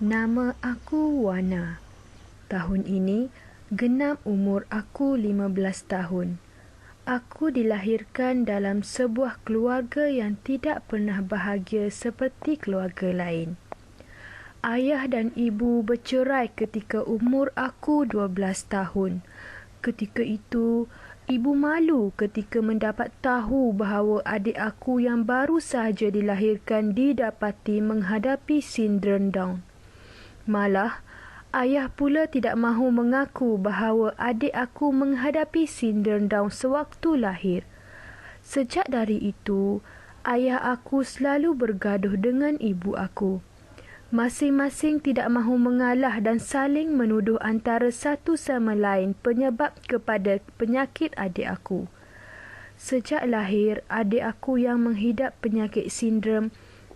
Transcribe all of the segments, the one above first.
Nama aku Wana. Tahun ini genap umur aku 15 tahun. Aku dilahirkan dalam sebuah keluarga yang tidak pernah bahagia seperti keluarga lain. Ayah dan ibu bercerai ketika umur aku 12 tahun. Ketika itu, ibu malu ketika mendapat tahu bahawa adik aku yang baru sahaja dilahirkan didapati menghadapi sindrom Down. Malah, ayah pula tidak mahu mengaku bahawa adik aku menghadapi sindrom Down sewaktu lahir. Sejak dari itu, ayah aku selalu bergaduh dengan ibu aku. Masing-masing tidak mahu mengalah dan saling menuduh antara satu sama lain penyebab kepada penyakit adik aku. Sejak lahir, adik aku yang menghidap penyakit sindrom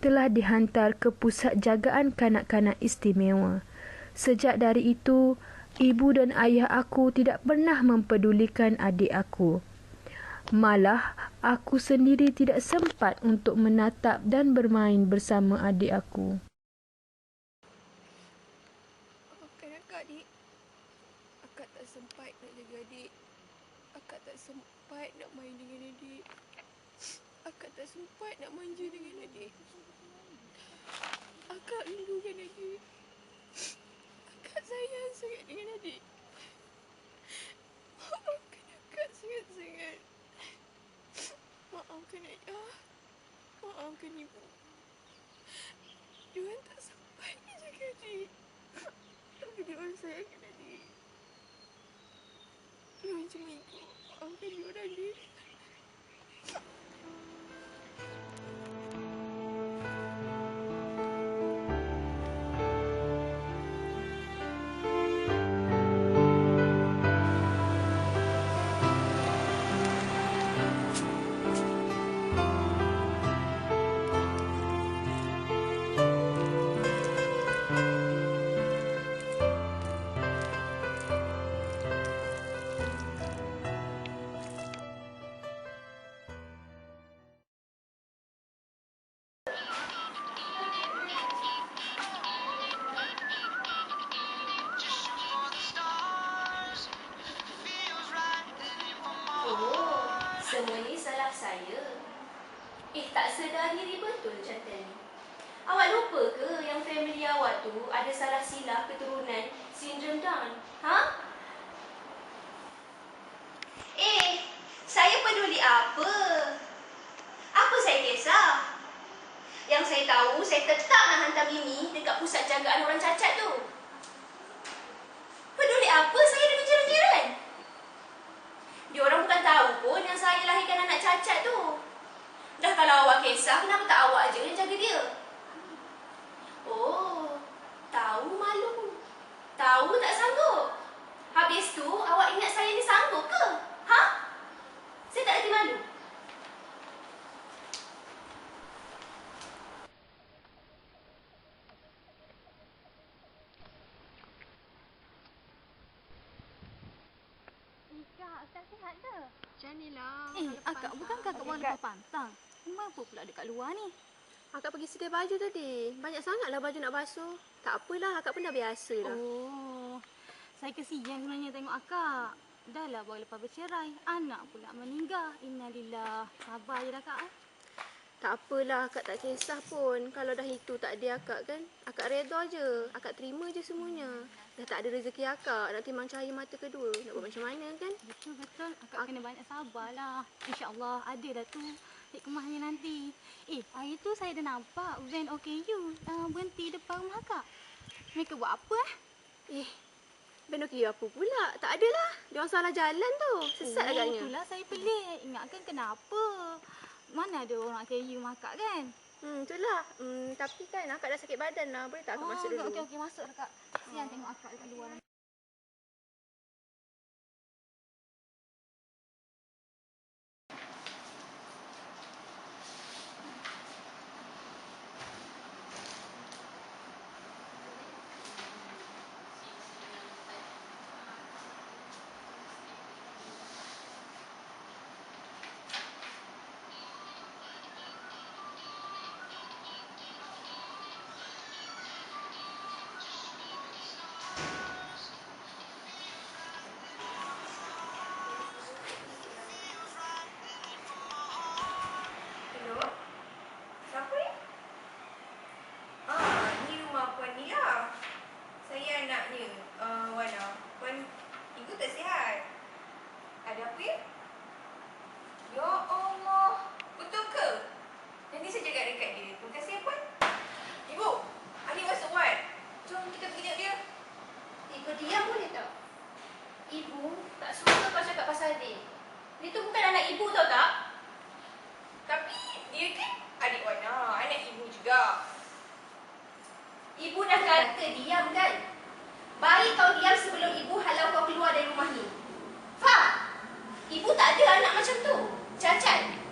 telah dihantar ke pusat jagaan kanak-kanak istimewa. Sejak dari itu, ibu dan ayah aku tidak pernah mempedulikan adik aku. Malah, aku sendiri tidak sempat untuk menatap dan bermain bersama adik aku. Akak, adik. Akak tak sempat nak jaga adik. Akak tak sempat nak main dengan adik. Akak tak sempat nak manja dengan adik. Akak rindukan adik. Akak sayang sangat dengan adik. Maafkan akak sangat-sangat. Maafkan ayah. Maafkan ibu. Diorang tak sempat nak jaga adik. Tapi diorang sayangkan adik. Diorang cuma ikut. Maafkan diorang, adik. Salah saya. Eh, tak sedar diri betul jantan ni. Awak lupa ke yang family awak tu ada salah silap keturunan sindrom Down? Ha? Eh, saya peduli apa? Apa saya kisah? Yang saya tahu, saya tetap nak hantar Mimi dekat pusat jagaan orang cacat tu. Peduli apa saya dengan jiran-jiran? Dia orang bukan tahu pun yang saya lahirkan anak cacat tu. Dah kalau awak kisah, kenapa tak awak aja yang jaga dia? Oh, tahu malu. Tahu tak sanggup. Habis tu, awak ingat saya ni sanggup ke? Ha? Saya tak lagi malu. Kak, tak sihat ke? Macam ni lah. Eh, akak pantang. bukan kakak bawa lepas pantang. Kenapa pula dekat luar ni? Akak pergi sedia baju tadi. Banyak sangatlah baju nak basuh. Tak apalah, akak pun dah biasa dah. Oh, saya kesian sebenarnya tengok akak. Dah lah baru lepas bercerai. Anak pula meninggal. Innalillah. Sabar je dah kak. Eh. Tak apalah, akak tak kisah pun. Kalau dah itu tak ada akak kan. Akak reda je. Akak terima je semuanya. Dah tak ada rezeki akak. Nak timbang cahaya mata kedua. Nak buat macam mana kan? Betul-betul. Akak kena banyak sabar lah. InsyaAllah ada dah tu hikmahnya nanti. Eh, hari tu saya dah nampak van OKU uh, berhenti depan rumah akak. Mereka buat apa eh? Eh, Ben okey apa pula? Tak adalah. Dia orang salah jalan tu. Sesat oh, agaknya. Itulah saya pelik. Ingatkan kenapa? Mana ada orang KU makak kan? Hmm, itulah. Hmm, tapi kan akak dah sakit badan lah. Boleh tak akak masuk dulu? Okey, okey. Masuk kak. Kesian tengok akak dekat luar. ibu tak suka kau cakap pasal adik. Dia tu bukan anak ibu tau tak? Tapi dia kan adik Wana, anak ibu juga. Ibu dah kata diam kan? Baik kau diam sebelum ibu halau kau keluar dari rumah ni. Fah! Ibu tak ada anak macam tu. Cacat!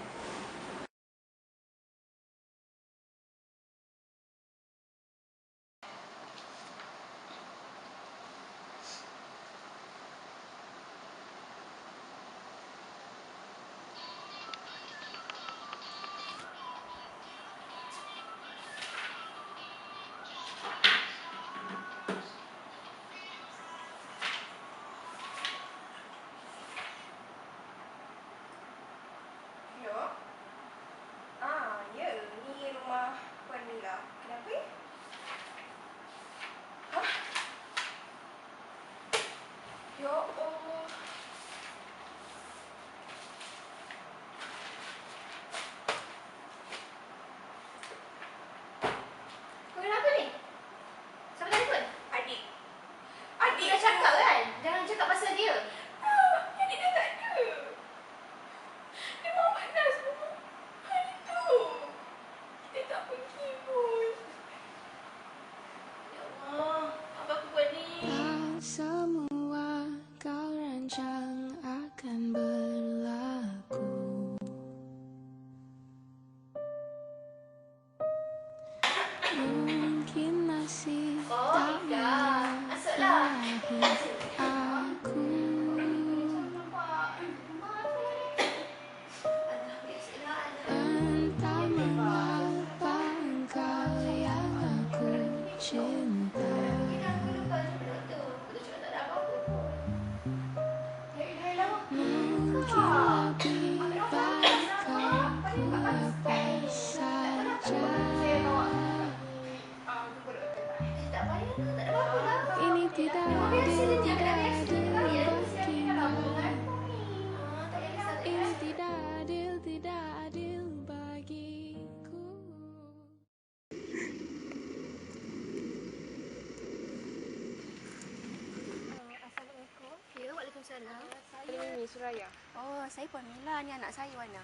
Waalaikumsalam. Saya Mimi Suraya. Oh, saya Puan Mila. Ni anak saya, Wana.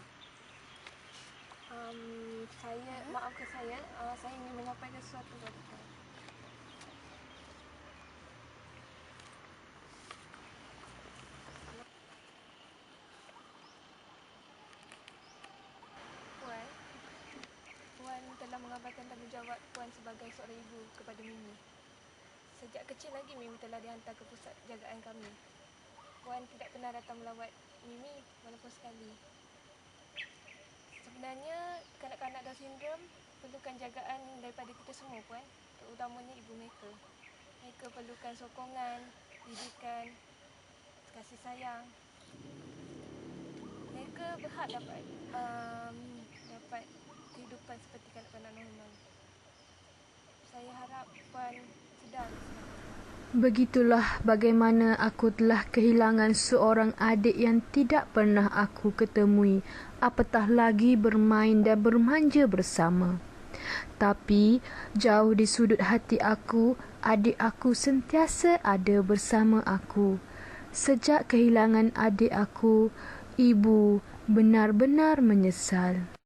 Um, saya maafkan saya. Uh, saya ingin menyampaikan sesuatu kepada Puan telah mengabaikan tanggungjawab Puan sebagai seorang ibu kepada Mimi. Sejak kecil lagi Mimi telah dihantar ke pusat jagaan kami. Puan tidak pernah datang melawat Mimi walaupun sekali. Sebenarnya kanak-kanak Down syndrome perlukan jagaan daripada kita semua puan, terutamanya ibu mereka. Mereka perlukan sokongan, didikan, kasih sayang. Mereka berhak dapat um, dapat kehidupan seperti kanak-kanak normal. Saya harap puan sedar. Begitulah bagaimana aku telah kehilangan seorang adik yang tidak pernah aku ketemui, apatah lagi bermain dan bermanja bersama. Tapi jauh di sudut hati aku, adik aku sentiasa ada bersama aku. Sejak kehilangan adik aku, ibu benar-benar menyesal.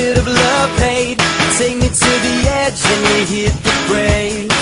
Bit of love hate. Take me to the edge and we hit the brake.